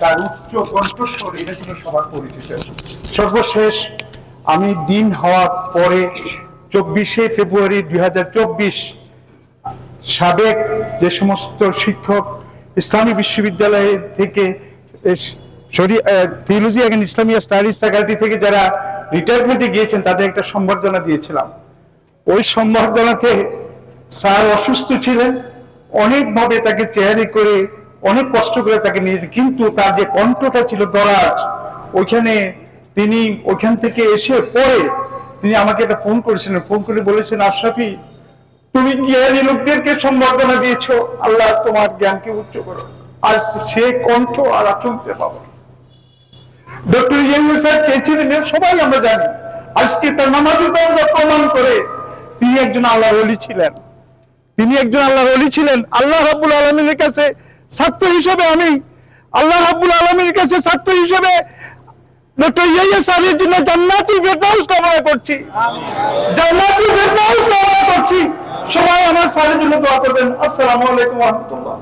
তার উচ্চ কণ্ঠস্বর, এটা ছিল সবার পরিচিত। সর্বশেষ, আমি দিন হওয়ার পরে চব্বিশে ফেব্রুয়ারি দুই সাবেক যে সমস্ত শিক্ষক ইসলামী বিশ্ববিদ্যালয় থেকে theology and Islamic studies faculty থেকে যারা রিটায়ারমেন্টে গিয়েছেন, তাদের একটা সম্বর্ধনা দিয়েছিলাম। ওই সম্বর্ধনাতে স্যার অসুস্থ ছিলেন। অনেকভাবে তাকে চেয়ারে করে অনেক কষ্ট করে তাকে নিয়েছে কিন্তু তার যে কণ্ঠটা ছিল দরাজ, ওইখানে তিনি ওইখান থেকে এসে পরে তিনি আমাকে একটা ফোন করেছিলেন ফোন করে বলেছেন, আশরাফি, তুমি জ্ঞানী লোকদেরকে সম্বর্ধনা দিয়েছ। আল্লাহ তোমার জ্ঞানকে উচ্চ করো। আজ সে কণ্ঠ আর শুনতে পাবো ডক্টর স্যার কে ছিলেন সবাই আমরা জানি। আজকে তার নামাজি প্রমাণ করে তিনি একজন আল্লাহর অলি ছিলেন। তিনি একজন আল্লাহর অলি ছিলেন। আল্লাহ রাব্বুল আলমিনের কাছে ছাত্র হিসেবে আমি আল্লাহ রাবুল আলমীর কাছে ছাত্র হিসেবে রহমতুল্লাহ স্যারের জন্য করছি। করছি। সবাই আমার জন্য করবেন। আসসালামু রাহমাতুল্লাহ।